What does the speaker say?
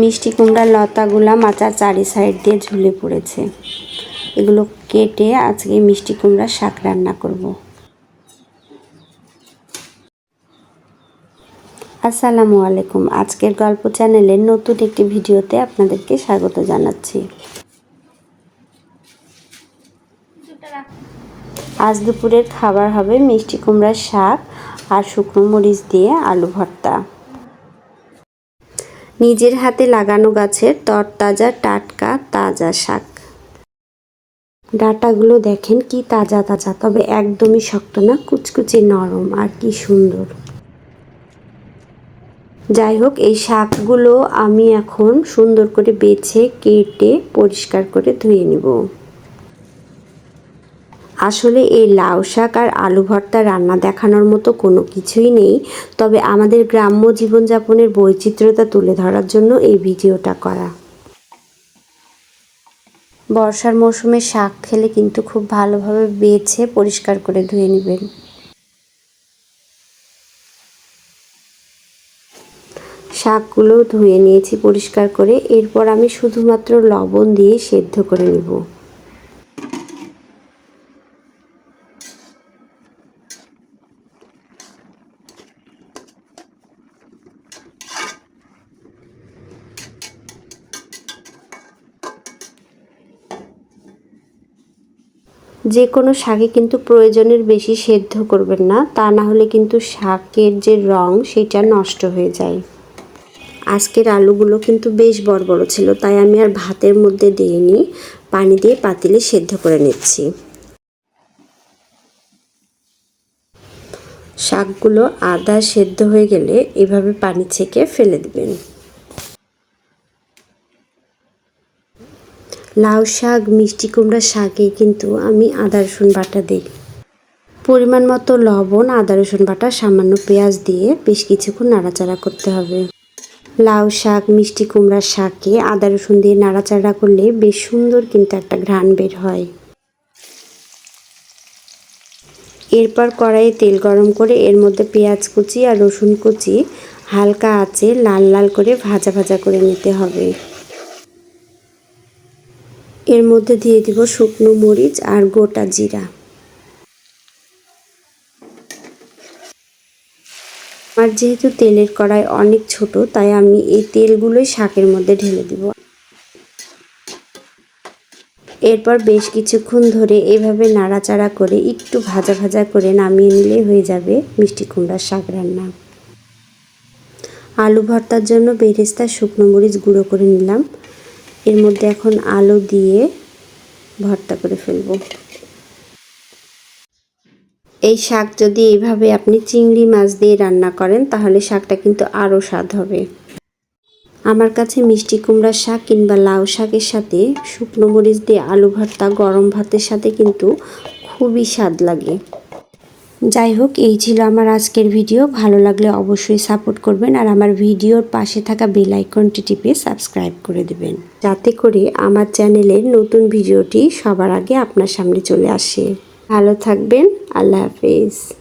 মিষ্টি কুমড়ার লতাগুলা মাচার চারি সাইড দিয়ে ঝুলে পড়েছে। এগুলো কেটে আজকে মিষ্টি কুমড়ার শাক রান্না করব। আসসালামু আলাইকুম। আজকের গল্প চ্যানেলের নতুন একটি ভিডিওতে আপনাদেরকে স্বাগত জানাচ্ছি। আজ দুপুরের খাবার হবে মিষ্টি কুমড়ার শাক আর শুকনো মরিচ দিয়ে আলু ভর্তা। নিজের হাতে লাগানো গাছের তরতাজা টাটকা তাজা শাক। ডাটাগুলো দেখেন কি তাজা তাজা, তবে একদমই শক্ত না, কুচকুচে নরম আর কি সুন্দর। যাই হোক, এই শাকগুলো আমি এখন সুন্দর করে বেছে, কেটে, পরিষ্কার করে ধুয়ে নিব। আসলে এই লাউ শাক আর আলু ভর্তা রান্না দেখানোর মতো কোনো কিছুই নেই। তবে আমাদের গ্রাম্য জীবনযাপনের বৈচিত্র্যতা তুলে ধরার জন্য এই ভিডিওটা করা। বর্ষার মৌসুমে শাক খেলে কিন্তু খুব ভালোভাবে বেছে পরিষ্কার করে ধুয়ে নেবেন। শাকগুলো ধুয়ে নিয়েছি পরিষ্কার করে। এরপর আমি শুধুমাত্র লবণ দিয়ে সেদ্ধ করে নেব। যে কোনো শাকে কিন্তু প্রয়োজনের বেশি সেদ্ধ করবেন না, তা না হলে কিন্তু শাকের যে রং সেটা নষ্ট হয়ে যায়। আজকের আলুগুলো কিন্তু বেশ বড় বড় ছিল, তাই আমি আর ভাতের মধ্যে দিইনি, পানি দিয়ে পাতিলে সেদ্ধ করে নিচ্ছি। শাকগুলো আদা সেদ্ধ হয়ে গেলে এভাবে পানি ছেঁকে ফেলে দিবেন। লাউ শাক, মিষ্টি কুমড়া শাকে কিন্তু আমি আদা, রসুন বাটা দিই। পরিমাণ মতো লবণ, আদা, রসুন বাটা, সামান্য পেঁয়াজ দিয়ে বেশ কিছুক্ষণ নাড়াচাড়া করতে হবে। লাউ শাক, মিষ্টি কুমড়ার শাকে আদা, রসুন দিয়ে নাড়াচাড়া করলে বেশ সুন্দর কিন্তু একটা ঘ্রাণ বের হয়। এরপর কড়াইয়ে তেল গরম করে এর মধ্যে পেঁয়াজ কুচি আর রসুন কুচি হালকা আঁচে লাল লাল করে ভাজা ভাজা করে নিতে হবে। এর মধ্যে দিয়ে দিব শুকনো মরিচ আর গোটা জিরা। আর যেহেতু তেলের কড়াই অনেক ছোট, তাই আমি এই তেলগুলোই শাকের মধ্যে ঢেলে দিব। এরপর বেশ কিছুক্ষণ ধরে এভাবে নাড়াচাড়া করে একটু ভাজা ভাজা করে নামিয়ে নিলে হয়ে যাবে মিষ্টি কুমড়ার শাক রান্না। আলু ভর্তার জন্য বেরেস্তা শুকনো মরিচ গুঁড়ো করে নিলাম। এর মধ্যে এখন আলু দিয়ে ভর্তা করে ফেলব। এই শাক যদি এইভাবে আপনি চিংড়ি মাছ দিয়ে রান্না করেন, তাহলে শাকটা কিন্তু আরও স্বাদ হবে। আমার কাছে মিষ্টি কুমড়ার শাক কিংবা লাউ শাকের সাথে শুকনো মরিচ দিয়ে আলু ভর্তা, গরম ভাতের সাথে কিন্তু খুবই স্বাদ লাগে। যাই হোক, এই ছিল আমার আজকের ভিডিও। ভালো লাগলে অবশ্যই সাপোর্ট করবেন আর আমার ভিডিওর পাশে থাকা বেল আইকনটি টিপে সাবস্ক্রাইব করে দেবেন। যাতে করে আমার চ্যানেলের নতুন ভিডিওটি সবার আগে আপনার সামনে চলে আসে। ভালো থাকবেন, আল্লাহ হাফেজ।